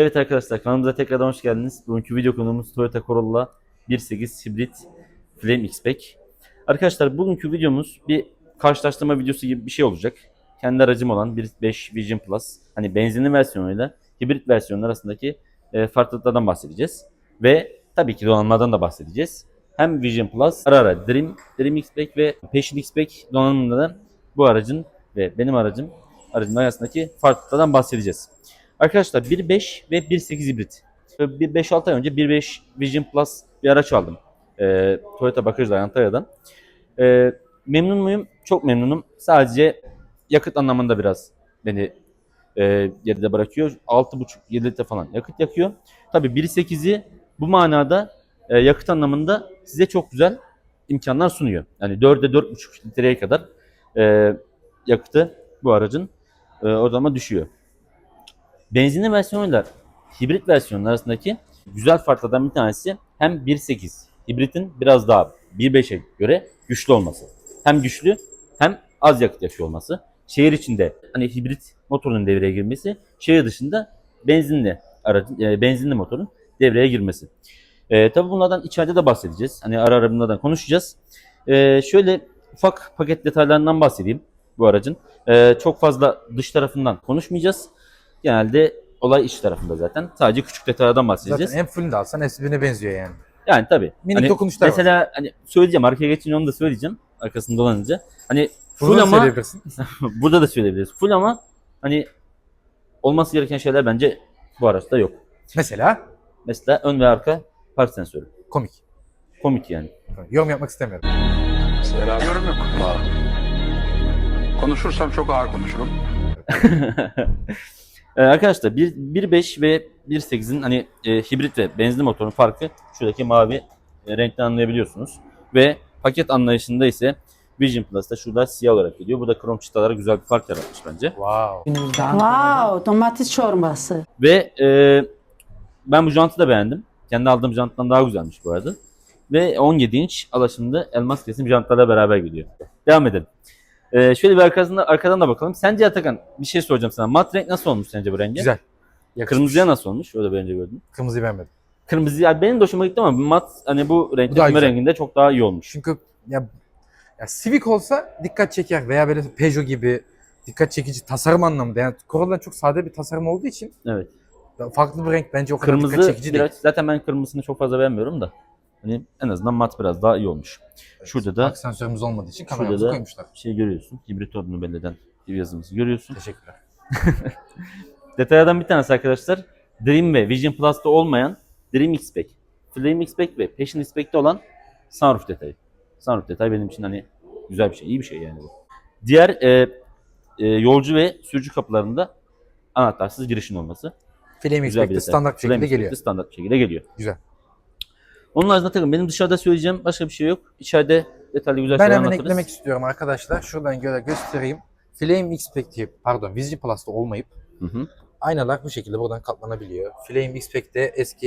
Evet arkadaşlar kanalımıza tekrardan hoş geldiniz. Bugünkü video konuğumuz Toyota Corolla 1.8 hibrit Flame X-Pack. Arkadaşlar bugünkü videomuz bir karşılaştırma videosu gibi bir şey olacak. Kendi aracım olan 1.5 Vision Plus hani benzinli versiyonuyla hibrit versiyonun arasındaki e, farklılıklardan bahsedeceğiz. Ve tabii ki donanımlardan da bahsedeceğiz. Hem Vision Plus, ara ara Dream, Dream X-Pack ve Passion X-Pack donanımında da bu aracın ve benim aracım aracın arasındaki farklılıklardan bahsedeceğiz. Arkadaşlar 1.5 ve 1.8 hibrit. Ve bir 5-6 ay önce 1.5 Vision Plus bir araç aldım. Ee, Toyota Bakırcılar Antalya'dan. Ee, memnun muyum? Çok memnunum. Sadece yakıt anlamında biraz beni e, geride bırakıyor. 6.5-7 litre falan yakıt yakıyor. Tabii 1.8'i bu manada e, yakıt anlamında size çok güzel imkanlar sunuyor. Yani 4'e 4.5 litreye kadar e, yakıtı bu aracın e, ortalama düşüyor. Benzinli versiyonuyla hibrit versiyonun arasındaki güzel farklardan bir tanesi hem 1.8 hibritin biraz daha 1.5'e göre güçlü olması. Hem güçlü hem az yakıt yakıyor olması. Şehir içinde hani hibrit motorun devreye girmesi, şehir dışında benzinli aracın e, benzinli motorun devreye girmesi. E, tabii bunlardan içeride de bahsedeceğiz. Hani ara ara bunlardan konuşacağız. E, şöyle ufak paket detaylarından bahsedeyim bu aracın. E, çok fazla dış tarafından konuşmayacağız. Genelde olay iç tarafında zaten. Sadece küçük detaylardan bahsedeceğiz. Zaten en fullünü de alsan S1'ine benziyor yani. Yani tabii. Minik Hani dokunuşlar var. Mesela hani söyleyeceğim arkaya geçince onu da söyleyeceğim. Arkasında dolanınca. Hani full Bunu da ama söyleyebilirsin. burada da söyleyebiliriz. Full ama hani olması gereken şeyler bence bu araçta yok. Mesela Mesela ön ve arka park sensörü. komik. Komik yani. Yorum yapmak istemiyorum. Selam. Yorum yok. Konuşursam çok ağır konuşurum. Ee, arkadaşlar 1 1.5 ve 1.8'in hani e, hibrit ve benzinli motorun farkı şuradaki mavi e, renkten anlayabiliyorsunuz. Ve paket anlayışında ise Vision Plus'ta şurada siyah olarak geliyor. Burada krom çıtalara güzel bir fark yaratmış bence. Wow. Wow, domates çorbası. Ve e, ben bu jantı da beğendim. Kendi aldığım janttan daha güzelmiş bu arada. Ve 17 inç alaşımlı elmas kesim jantlarla beraber geliyor. Devam edelim. E, şöyle bir arkasında, arkadan da bakalım. Sence Atakan bir şey soracağım sana. Mat renk nasıl olmuş sence bu rengi? Güzel. Yakışmış. Kırmızıya nasıl olmuş? Öyle bence gördüm. Kırmızıyı beğenmedim. Kırmızı yani benim de hoşuma gitti ama mat hani bu renkte Bu daha güzel. renginde çok daha iyi olmuş. Çünkü ya, ya Civic olsa dikkat çeker veya böyle Peugeot gibi dikkat çekici tasarım anlamında. Yani Corolla'nın çok sade bir tasarım olduğu için Evet. farklı bir renk bence o kadar dikkat Kırmızı çekici biraz, değil. zaten ben kırmızısını çok fazla beğenmiyorum da. Hani en azından mat biraz daha iyi olmuş. Şurada da sensörümüz olmadığı için Şurada kameramızı da- koymuşlar. şey görüyorsun. Hibrit olduğunu belli eden yazımızı görüyorsun. Teşekkürler. Detaylardan bir tanesi arkadaşlar. Dream ve Vision Plus'ta olmayan Dream X-Pack. Flame X-Pack ve Passion X-Pack'te olan sunroof detayı. Sunroof detayı benim için hani güzel bir şey, iyi bir şey yani bu. Diğer e, e, yolcu ve sürücü kapılarında anahtarsız girişin olması. Flame detay. standart bir Flame şekilde X-Pack'te geliyor. Standart bir şekilde geliyor. Güzel. Onun haricinde takım benim dışarıda söyleyeceğim başka bir şey yok. İçeride detaylı güzel Ben şeyler hemen anlatırız. eklemek istiyorum arkadaşlar. Şuradan göre göstereyim. Flame X-Pack'te pardon Vision Plus'ta olmayıp Hı hı. aynalar bu şekilde buradan katlanabiliyor. Flame X-Pack'te eski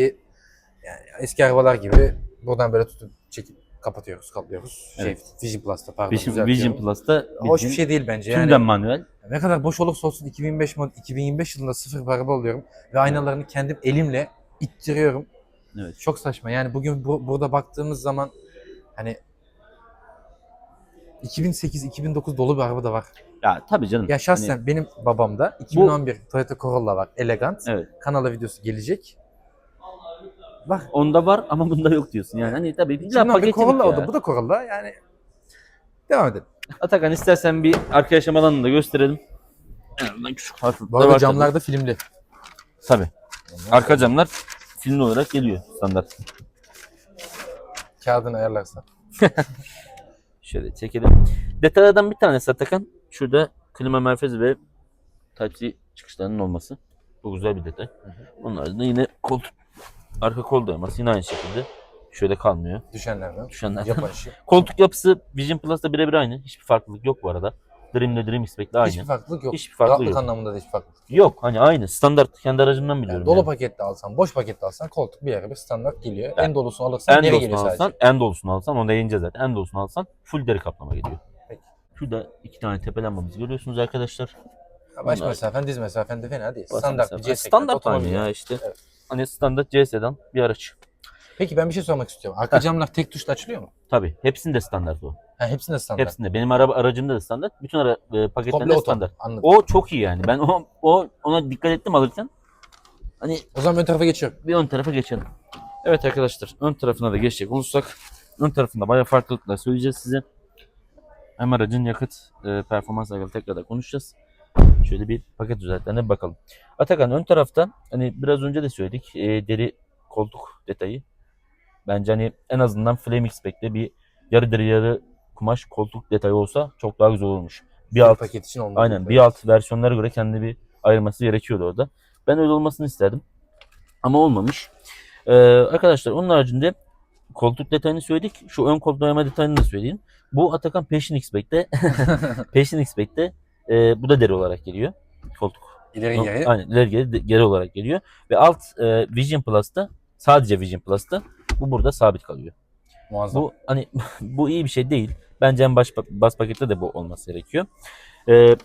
yani eski arabalar gibi buradan böyle tutup çekip kapatıyoruz, katlıyoruz. Evet. Şey, Vision Plus'ta pardon. Vision, düzeltiyorum. Vision Plus'ta Hoş bir bildiğin şey değil bence. tümden Yani manuel. ne kadar boş olursa olsun 2025 mod 2025 yılında sıfır bir araba alıyorum ve aynalarını kendim elimle ittiriyorum. Evet. Çok saçma. Yani bugün bu, burada baktığımız zaman hani 2008-2009 dolu bir araba da var. Ya tabii canım. Ya şahsen Hani- benim babamda 2011 Toyota Corolla var. Elegant. evet. Kanala videosu gelecek. Bak Onda var ama bunda yok diyorsun. Yani hani tabii 2011 paketçilik Corolla ya. o da bu da Corolla yani devam edelim. Atakan istersen bir arka yaşam alanını da gösterelim. Azından küçük Bu arada var camlar da filmli. Tabii. Arka camlar filmli olarak geliyor standart. Kağıdını ayarlarsan. Şöyle çekelim. Detaylardan bir tanesi Atakan. Şurada klima merkezi ve Type-C çıkışlarının olması. Bu güzel bir detay. Onun haricinde yine koltuk, arka kol dayaması yine aynı şekilde. Şöyle kalmıyor. Düşenlerden. Düşenlerden. Japon işi. Koltuk yapısı Vision Plus'ta birebir aynı. Hiçbir farklılık yok bu arada. Dream'le Dream X-Pack'le aynı. Hiçbir farklılık yok. Hiçbir farklılık Rahatlık yok. anlamında da hiçbir farklılık yok. Yok hani aynı. Standart. Kendi aracımdan biliyorum. Yani dolu yani. pakette alsan, boş pakette alsan koltuk bir araba standart geliyor. Yani en dolusunu alırsan En geri geliyor sadece. alsan, en dolusunu alsan, onu da yiyince zaten. En dolusunu alsan full deri kaplama geliyor. Peki. Şurada iki tane tepe lambamızı görüyorsunuz arkadaşlar. Baş Onlar- mesafen, diz mesafen de fena değil. Basit Standart bir mesela. C Standart aynı ya işte. Evet. Hani standart C sedan bir araç. Peki ben bir şey sormak istiyorum. Arka camlar tek tuşla açılıyor mu? Tabii. Hepsinde standart o. Ha, hepsinde standart. Hepsinde. Benim araba aracımda da standart. Bütün ara, e, paketlerinde Komple standart. Anladım. O çok iyi yani. Ben o, o ona dikkat ettim alırken. Hani O zaman ön tarafa geçiyorum. bir ön tarafa geçelim. Evet arkadaşlar ön tarafına da geçecek olursak ön tarafında bayağı farklılıklar söyleyeceğiz size. Hem aracın yakıt e, performans alakalı tekrar da konuşacağız. Şöyle bir paket özelliklerine bir bakalım. Atakan ön tarafta hani biraz önce de söyledik e, deri koltuk detayı. Bence hani en azından Flame X-Spec'te bir yarı deri yarı kumaş koltuk detayı olsa çok daha güzel olurmuş. Bir alt paket için olmadı. Aynen bir alt versiyonlara göre kendi bir ayırması gerekiyordu orada. Ben öyle olmasını isterdim. Ama olmamış. Ee, arkadaşlar onun haricinde koltuk detayını söyledik. Şu ön koltuk dayama detayını da söyleyeyim. Bu Atakan Passion X-Spec'te Passion X-Spec'te e, bu da deri olarak geliyor. Koltuk. İleri No- geri. Aynen ileri geri, geri olarak geliyor. Ve alt e, Vision Plus'ta sadece Vision Plus'ta bu burada sabit kalıyor. Muazzam. Bu hani bu iyi bir şey değil. Bence en baş bas pakette de bu olması gerekiyor. Ee,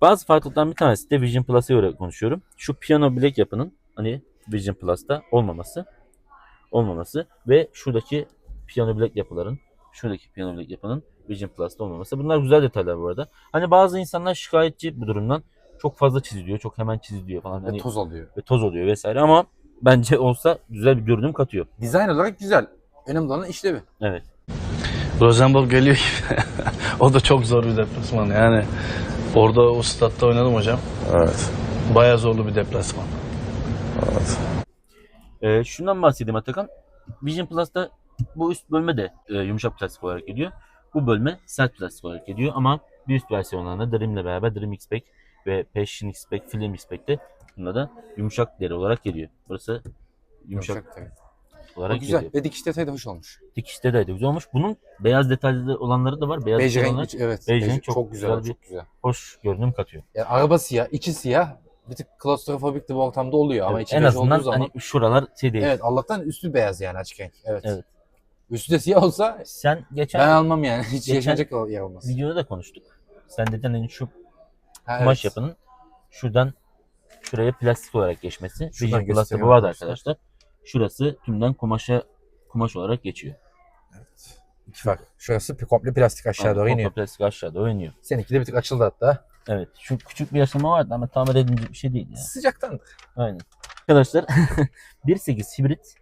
bazı farklılıklardan bir tanesi de Vision Plus'a göre konuşuyorum. Şu piano bilek yapının hani Vision Plus'ta olmaması olmaması ve şuradaki piyano bilek yapıların şuradaki piyano bilek yapının Vision Plus'ta olmaması. Bunlar güzel detaylar bu arada. Hani bazı insanlar şikayetçi bu durumdan. Çok fazla çiziliyor, çok hemen çiziliyor falan. Ve Hani, toz alıyor. ve toz oluyor vesaire ama bence olsa güzel bir görünüm katıyor. Dizayn olarak güzel. Önemli olan işlevi. Evet. Rosenborg geliyor gibi. o da çok zor bir deplasman. Yani orada o statta oynadım hocam. Evet. Bayağı zorlu bir deplasman. Ee, şundan bahsedeyim Atakan. Vision Plus'ta bu üst bölme de e, yumuşak plastik olarak geliyor. Bu bölme sert plastik olarak geliyor ama bir üst versiyonlarında Dream ile beraber Dream X-Spec ve Passion X-Spec, Film X-Spec'te bunda da yumuşak deri olarak geliyor. Burası yumuşak, Yumuşak tabii. Olarak O güzel. geliyor. Ve dikiş detayı da hoş olmuş. Dikişte de güzel olmuş. Bunun beyaz detaylı olanları da var. Beyaz Bej detaylı olanlar renk, evet. bej renk çok, çok güzel, güzel bir- çok güzel. hoş görünüm katıyor. Yani araba siyah, içi siyah. Bir tık klostrofobik de bir ortamda oluyor ama Evet, içi en azından olduğu zaman. hani şuralar şey değil. Evet Allah'tan üstü beyaz yani açık renk. Evet. Evet. Üstü de siyah olsa Sen geçen ben almam yani. Hiç yaşanacak yer olmaz. videoda da konuştuk. Sen dedin hani şu Ha, kumaş evet. yapının şuradan şuraya plastik olarak geçmesi. Şuradan Vision göstereyim bu vardı arkadaşlar. Şurası tümden kumaşa kumaş olarak geçiyor. İki fark. Şurası komple plastik aşağı Aynen, doğru komple iniyor. Plastik aşağı doğru iniyor. Seninki de bir tık açıldı hatta. Evet. Şu küçük bir aşama vardı ama tamir edilecek bir şey değil ya. Sıcaktandır. Aynen. Arkadaşlar 1.8 hibrit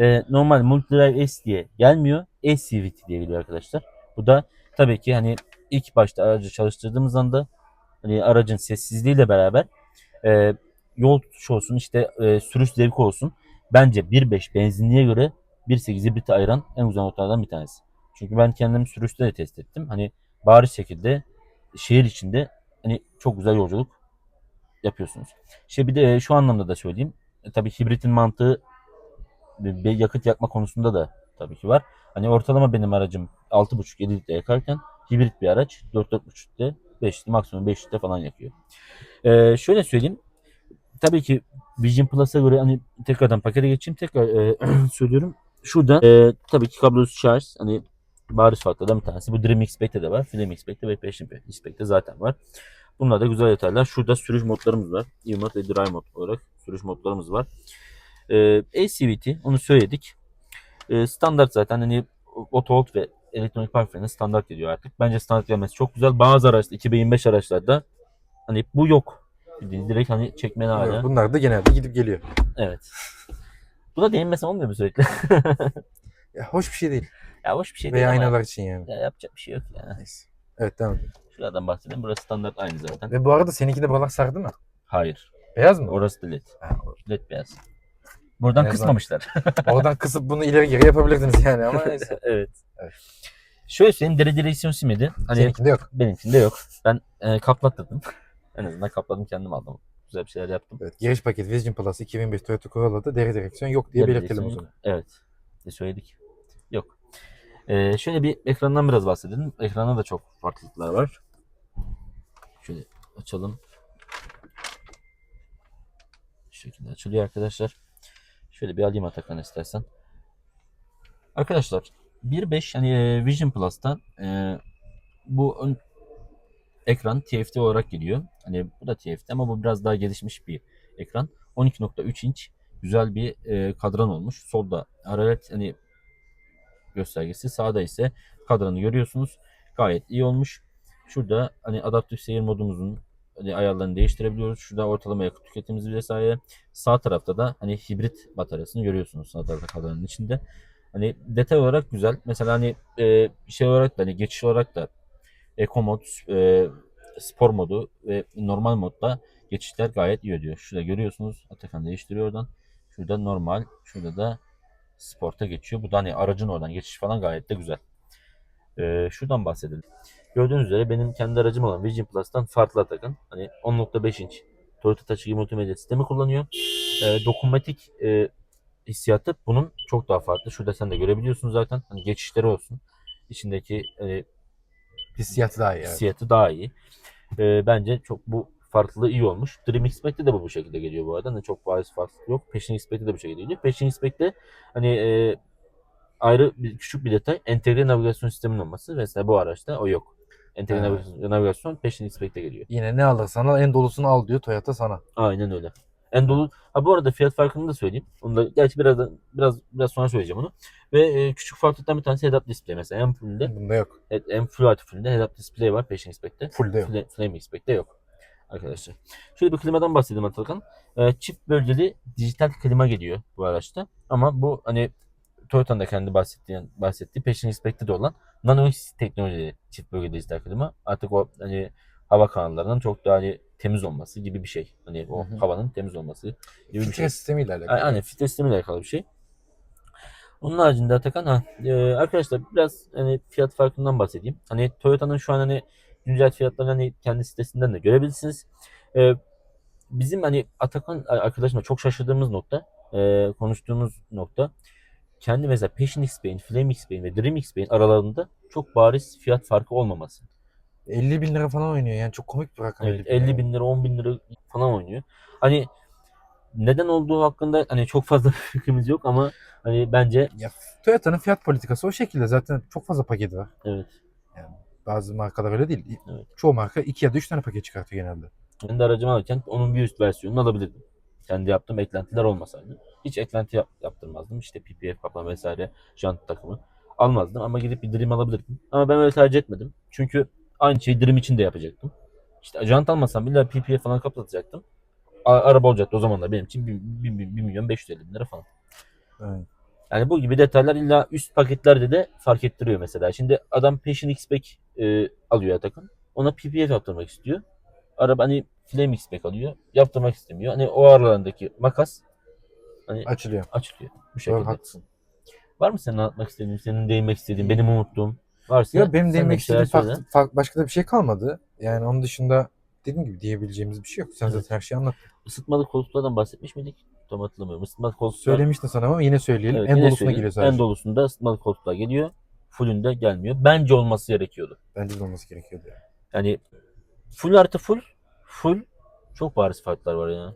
e, normal multidrive S diye gelmiyor. S-CVT diye geliyor arkadaşlar. Bu da tabii ki hani ilk başta aracı çalıştırdığımız anda hani aracın sessizliğiyle beraber e, yol tutuşu olsun işte e, sürüş zevki olsun. Bence 1.5 benzinliğe göre 1.8 hibriti ayıran en güzel noktalardan bir tanesi. Çünkü ben kendim sürüşte de test ettim. Hani bariz şekilde şehir içinde hani çok güzel yolculuk yapıyorsunuz. Şey bir de e, şu anlamda da söyleyeyim. E, tabii hibritin mantığı bir yakıt yakma konusunda da tabii ki var. Hani ortalama benim aracım 6.5-7 litre yakarken hibrit bir araç 4-4.5 litre 5 litre maksimum 5 litre falan yakıyor. Ee, şöyle söyleyeyim. Tabii ki Vision Plus'a göre hani tekrardan pakete geçeyim. Tekrar e, söylüyorum. Şurada e, tabii ki kablosuz şarj hani bariz farklardan bir tanesi. Bu Dream X-Spec'te de var. Film X-Spec'te ve Passion X-Spec'te zaten var. Bunlar da güzel detaylar. Şurada sürüş modlarımız var. E-mod ve Drive mod olarak sürüş modlarımız var. Ee, ACVT onu söyledik. Ee, standart zaten hani auto hold ve elektronik park freni standart geliyor artık. Bence standart gelmesi çok güzel. Bazı araçta 2025 araçlarda hani bu yok. Bildiğin direkt hani çekmeli hala. Bunlar da genelde gidip geliyor. Evet. Buna değinmesem olmuyor mu sürekli? Ya, hoş bir şey değil. ya hoş bir şey Veya değil ama aynalar için yani. ya yapacak bir şey yok ya. Neyse. Evet devam edelim. Şuradan bahsedeyim. Burası standart aynı zaten. Ve bu arada seninki de buralar sardı mı? Hayır. Beyaz mı? Orası da led. Ha, Led beyaz. Buradan azından- kısmamışlar. Oradan kısıp bunu ileri geri yapabilirdiniz yani ama neyse. evet. Evet. Şöyle söyleyeyim dere direksiyon simidi. Hani Seninkinde yok. benimkinde yok. Ben e, kaplattırdım. En azından kapladım kendim aldım. Güzel bir şeyler yaptım. Evet, giriş paket Vision Plus 2005 Toyota Corolla'da deri direksiyon yok diye Deri belirtelim o direksiyon zaman. yok. Evet. Ne söyledik? Yok. Ee, şöyle bir ekrandan biraz bahsedelim. Ekranda da çok farklılıklar var. Şöyle açalım. Şu şekilde açılıyor arkadaşlar. Şöyle bir alayım Atakan istersen. Arkadaşlar 1.5 hani e, Vision Plus'ta e, bu ön ekran TFT olarak geliyor. Hani bu da TFT ama bu biraz daha gelişmiş bir ekran. 12.3 inç güzel bir e, kadran olmuş. Solda hararet hani göstergesi, sağda ise kadranı görüyorsunuz. Gayet iyi olmuş. Şurada hani adaptif seyir modumuzun hani ayarlarını değiştirebiliyoruz. Şurada ortalama yakıt tüketimimiz vesaire. Sağ tarafta da hani hibrit bataryasını görüyorsunuz sağ tarafta kadranın içinde. Hani detay olarak güzel. Mesela hani e, şey olarak da hani geçiş olarak da Eco mod, e, spor modu ve normal modda geçişler gayet iyi ödüyor. Şurada görüyorsunuz Atakan değiştiriyor oradan. Şurada normal, şurada da sporta geçiyor. Bu da hani aracın oradan geçiş falan gayet de güzel. E, şuradan bahsedelim. Gördüğünüz üzere benim kendi aracım olan Vision Plus'tan farklı Atakan. Hani 10.5 inç Toyota Touch multimedya sistemi kullanıyor. E, dokunmatik e, hissiyatı bunun çok daha farklı. Şurada sen de görebiliyorsun zaten. Hani geçişleri olsun. İçindeki e, Hissiyatı daha iyi. evet. hissiyatı daha iyi. Ee, bence çok bu farklılığı iyi olmuş. Dream X-Pac'te de bu bu şekilde geliyor bu arada. Hani çok bariz farklılık yok. Passion X-Pac'te de bu şekilde geliyor. Passion X-Pac'te hani e, ayrı bir küçük bir detay entegre navigasyon sisteminin olması. Mesela bu araçta o yok. Entegre Evet. navigasyon, Passion X-Pac'te geliyor. Yine ne alırsan al en dolusunu al diyor Toyota sana. Aynen öyle. En dolu. Ha bu arada fiyat farkını da söyleyeyim. Onu da gerçi biraz biraz biraz sonra söyleyeceğim onu. Ve e, küçük farklılıktan bir tanesi head-up display mesela. En full'de Bunda yok. en full artı full'de head-up display var Passion X-Pac'te. Full'de yok. Fle- Flame X-Pac'te yok. Arkadaşlar. Şöyle bir klimadan bahsedeyim Atakan. Ee, çift bölgeli dijital klima geliyor bu araçta. Ama bu hani Toyota'nın da kendi bahsettiği, bahsettiği Passion X-Pac'te de olan Nano X teknolojili çift bölgeli dijital klima. Artık o hani hava kanallarının çok daha hani temiz olması gibi bir şey. Hani o Hı hı. havanın temiz olması gibi bir Filtre şey. sistemiyle alakalı. Aynen filtre sistemiyle alakalı bir şey. Onun haricinde Atakan ha, e, arkadaşlar biraz hani fiyat farkından bahsedeyim. Hani Toyota'nın şu an hani güncel fiyatlarını hani kendi sitesinden de görebilirsiniz. E, bizim hani Atakan arkadaşımla çok şaşırdığımız nokta, e, konuştuğumuz nokta kendi mesela Passion X-Pay'in, Flame X-Pay'in ve Dream X-Pay'in aralarında çok bariz fiyat farkı olmaması. 50 bin lira falan oynuyor yani çok komik bir rakam. Evet, 50 bin lira, 10 bin lira falan oynuyor. Hani neden olduğu hakkında hani çok fazla fikrimiz yok ama hani bence Ya, Toyota'nın fiyat politikası o şekilde zaten çok fazla paketi var. evet. Bazı markalar öyle değil. Evet. Çoğu marka 2 ya da 3 tane paket çıkartıyor genelde. Kendi aracımı alırken onun bir üst versiyonunu alabilirdim. Kendi yaptığım eklentiler olmasaydı. Hiç eklenti yap- yaptırmazdım. İşte PPF kaplama vesaire jant takımı almazdım ama gidip bir Dream alabilirdim. Ama ben öyle tercih etmedim. Çünkü aynı şeyi Dream için de yapacaktım. İşte jant almasam bile PPF falan kaplatacaktım. A- araba olacaktı o zaman da benim için 1 milyon 550 bin lira falan. Evet. Yani bu gibi detaylar illa üst paketlerde de fark ettiriyor mesela. Şimdi adam Passion X-Pack e, alıyor Atakan. Ona PPF yaptırmak istiyor. Araba hani Flame X-Pack alıyor. Yaptırmak istemiyor. Hani o aralarındaki makas hani Açılıyor. açılıyor. Bu Doğru şekilde. haklısın. Var mı senin anlatmak istediğin, senin değinmek istediğin, benim unuttuğum? Varsa Ya benim demek istediğim farklı, fark- başka da bir şey kalmadı. Yani onun dışında dediğim gibi diyebileceğimiz bir şey yok. Sen Evet. zaten her şeyi anlattın. Isıtmalı koltuklardan bahsetmiş miydik? Tam hatırlamıyorum. Isıtmalı koltuklar. Söylemiştin sana ama yine söyleyelim. Evet, en yine dolusuna geliyor sadece. En dolusunda ısıtmalı koltuklar geliyor. Fullünde gelmiyor. Bence olması gerekiyordu. Bence de olması gerekiyordu. Yani. Yani full artı full, full çok bariz farklar var ya.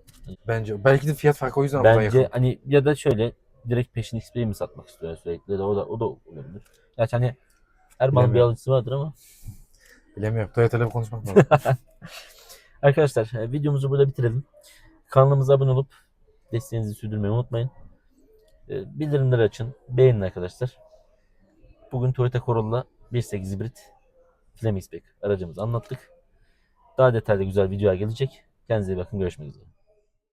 Bence belki de fiyat farkı o yüzden Bence yakın. hani ya da şöyle direkt peşin XP'yi mi satmak istiyor sürekli de o da o da olabilir. Gerçi hani her malın bir alıcısı vardır ama. Bilemiyorum. Toyota'yla bir konuşmak lazım. Arkadaşlar e, videomuzu burada bitirelim. Kanalımıza abone olup desteğinizi sürdürmeyi unutmayın. E, Bildirimleri açın. Beğenin arkadaşlar. Bugün Toyota Corolla 1.8 hibrit X-Pack aracımızı anlattık. Daha detaylı güzel videolar gelecek. Kendinize iyi bakın. Görüşmek üzere.